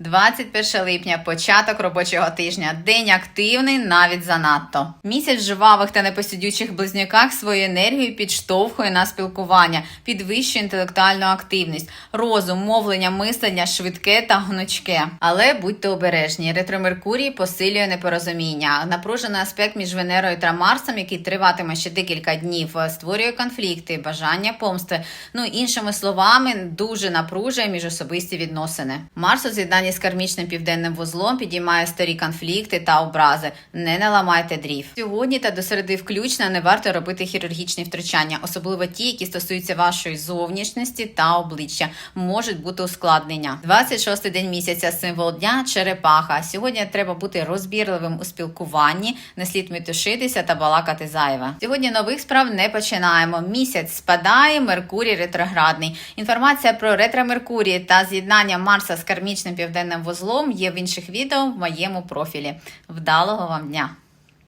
21 липня, початок робочого тижня. День активний, навіть занадто. Місяць в жвавих та непосидючих близнюках свою енергію підштовхує на спілкування, підвищує інтелектуальну активність, розум, мовлення, мислення швидке та гнучке. Але будьте обережні. Ретро Меркурій посилює непорозуміння. Напружений аспект між Венерою та Марсом, який триватиме ще декілька днів, створює конфлікти, бажання помсти. Ну іншими словами, дуже напружує міжособисті відносини. Марс у з'єднанні з кармічним південним вузлом підіймає старі конфлікти та образи. Не наламайте дрів. Сьогодні та до середи включно не варто робити хірургічні втручання, особливо ті, які стосуються вашої зовнішності та обличчя. Можуть бути ускладнення. 26-й день місяця символ дня черепаха. Сьогодні треба бути розбірливим у спілкуванні, не слід метушитися та балакати зайве. Сьогодні нових справ не починаємо. Місяць спадає, Меркурій ретроградний. Інформація про ретро Меркурій та з'єднання Марса з кармічним південним вузлом є в інших відео в моєму профілі. Вдалого вам дня!